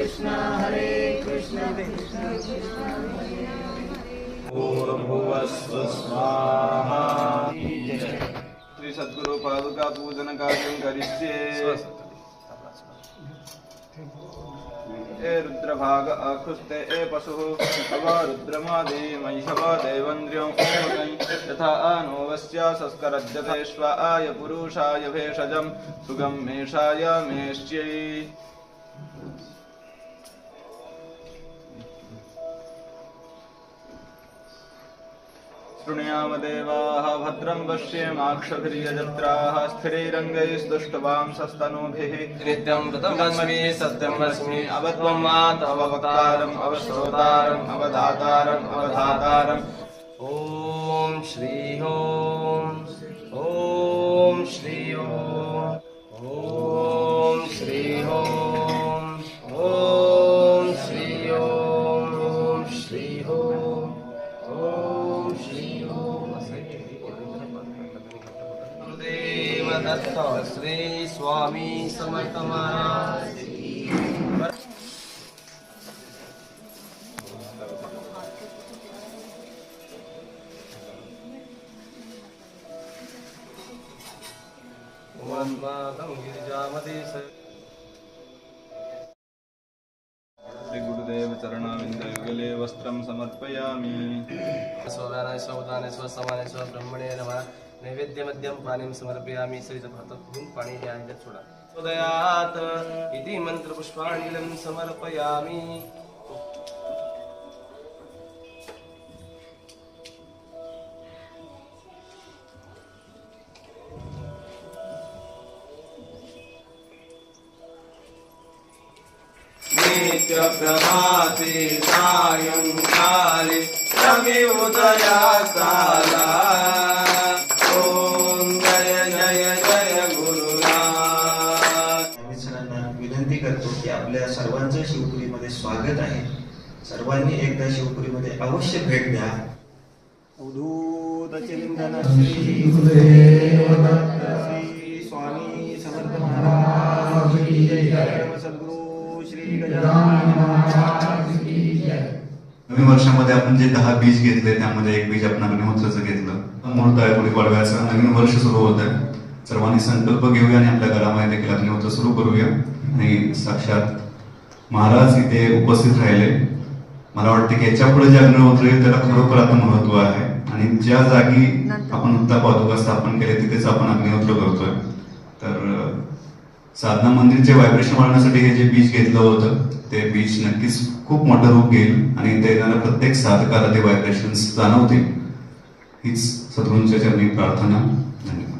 कृष्ण हरे कृष्ण सद्गुरु पादुका पूजन कार्यं करिष्ये। ए रुद्रभाग आकृष्टे ए पशुः हवा रुद्रमादे महिषवा देवन्द्र्यं यथा नो वस्या संस्करज्जतेष्व आय पुरुषाय भेषजं सुगम्येषाय मेष्यै शृणुयामदेवाः भद्रं पश्येमाक्षभिर्यजत्राः स्थिरैरङ्गैस्तुष्टवांसस्तनूभिः नित्यं व्रतमस्मि सत्यमस्मि अवत्वं मातवक्तारम् अवश्रोतारम् अवधातारम् अवधातारम् ॐ श्री ॐ श्री दत्त श्री स्वामी समर्थ महाराज वन्मातं चरणाविन्दयुगले वस्त्रं समर्पयामि। स्वदाने स्वदाने स्वसमाने स्वब्रह्मणे नमः। नैवेद्यमद्यं पाणिं समर्पयामि। श्रीजभातून पाणी द्यायला सोडा उदयात इति मन्त्रपुष्पाणिलं समर्पयामि। सरांना विनंती करतो की आपल्या सर्वांचं शिवपुरीमध्ये स्वागत आहे. सर्वांनी एकदा शिवपुरीमध्ये अवश्य भेट द्या. अवधूत चिंतन श्री गुरुदेव दत्त श्री नवीन वर्षामध्ये आपण जे दहा बीज घेतले त्यामध्ये एक बीज आपण अग्निहोत्राचं घेतलं. मुहूर्त आहे पुढे पाडव्याचं नवीन वर्ष सुरू होत आहे. सर्वांनी संकल्प घेऊया आणि आपल्या घरामध्ये देखील अग्निहोत्र सुरू करूया. आणि साक्षात महाराज इथे उपस्थित राहिले. मला वाटतं की याच्यापुढे जे अग्निहोत्र येईल त्याला खरोखर आता महत्त्व आहे. आणि ज्या जागी आपण उत्ता पादुका स्थापन केले तिथेच आपण अग्निहोत्र करतोय. तर साधना मंदिरचे व्हायब्रेशन वाढवण्यासाठी हे जे बीज घेतलं होतं ते बीज नक्कीच खूप मोठं रूप घेईल आणि इथे येणाऱ्या प्रत्येक साधकाला ते व्हायब्रेशन जाणवतील. हीच सद्गुरूंच्या चरणी प्रार्थना. धन्यवाद.